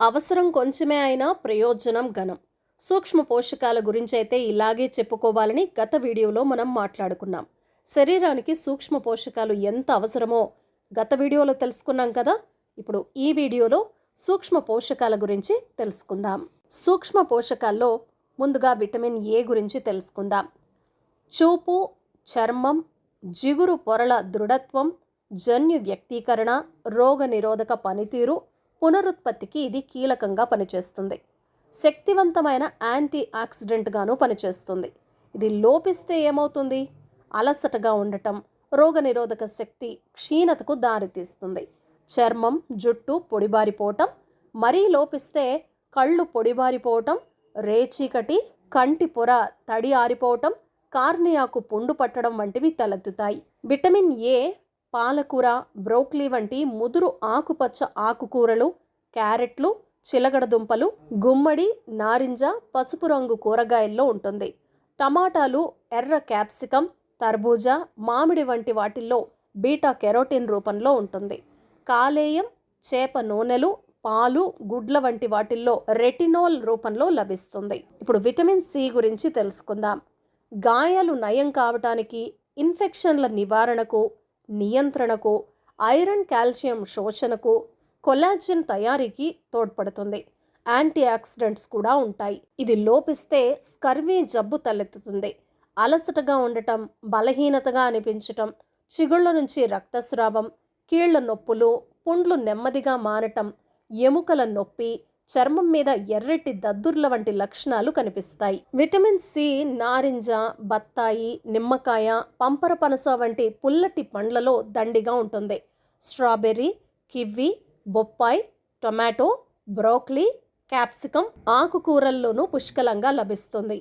అవసరం కొంచెమే అయినా ప్రయోజనం ఘనం. సూక్ష్మ పోషకాల గురించి అయితే ఇలాగే చెప్పుకోవాలని గత వీడియోలో మనం మాట్లాడుకున్నాం. శరీరానికి సూక్ష్మ పోషకాలు ఎంత అవసరమో గత వీడియోలో తెలుసుకున్నాం కదా? ఇప్పుడు ఈ వీడియోలో సూక్ష్మ పోషకాల గురించి తెలుసుకుందాం. సూక్ష్మ పోషకాల్లో ముందుగా విటమిన్ ఏ గురించి తెలుసుకుందాం. చూపు చర్మం జిగురు పొరల దృఢత్వం జన్యు వ్యక్తీకరణ రోగ నిరోధక పనితీరు పునరుత్పత్తికి ఇది కీలకంగా పనిచేస్తుంది. శక్తివంతమైన యాంటీ ఆక్సిడెంట్గాను పనిచేస్తుంది. ఇది లోపిస్తే ఏమవుతుంది? అలసటగా ఉండటం రోగనిరోధక శక్తి క్షీణతకు దారితీస్తుంది. చర్మం జుట్టు పొడిబారిపోవటం మరీ లోపిస్తే కళ్ళు పొడిబారిపోవటం రేచీకటి కంటి పొర తడి ఆరిపోవటం కార్నియాకు పుండు పట్టడం వంటివి తలెత్తుతాయి. విటమిన్ ఏ పాలకూర బ్రోక్లీ వంటి ముదురు ఆకుపచ్చ ఆకుకూరలు క్యారెట్లు చిలగడ దుంపలు గుమ్మడి నారింజ పసుపు రంగు కూరగాయల్లో ఉంటుంది. టమాటాలు ఎర్ర క్యాప్సికం తర్బూజా మామిడి వంటి వాటిల్లో బీటా కెరోటిన్ రూపంలో ఉంటుంది. కాలేయం చేప నూనెలు పాలు గుడ్ల వంటి వాటిల్లో రెటినోల్ రూపంలో లభిస్తుంది. ఇప్పుడు విటమిన్ సి గురించి తెలుసుకుందాం. గాయాలు నయం కావటానికి ఇన్ఫెక్షన్ల నివారణకు నియంత్రణకు ఐరన్ కాల్షియం శోషణకు కొలాజిన్ తయారీకి తోడ్పడుతుంది. యాంటీ ఆక్సిడెంట్స్ కూడా ఉంటాయి. ఇది లోపిస్తే స్కర్వీ జబ్బు తలెత్తుతుంది. అలసటగా ఉండటం బలహీనతగా అనిపించటం చిగుళ్ళ నుంచి రక్తస్రావం కీళ్ళ నొప్పులు పుండ్లు నెమ్మదిగా మారటం ఎముకల నొప్పి చర్మం మీద ఎర్రటి దద్దుర్ల వంటి లక్షణాలు కనిపిస్తాయి. విటమిన్ సి నారింజ బత్తాయి నిమ్మకాయ పంపర పనస వంటి పుల్లటి పండ్లలో దండిగా ఉంటుంది. స్ట్రాబెర్రీ కివి బొప్పాయి టొమాటో బ్రోక్లీ క్యాప్సికం ఆకుకూరల్లోనూ పుష్కలంగా లభిస్తుంది.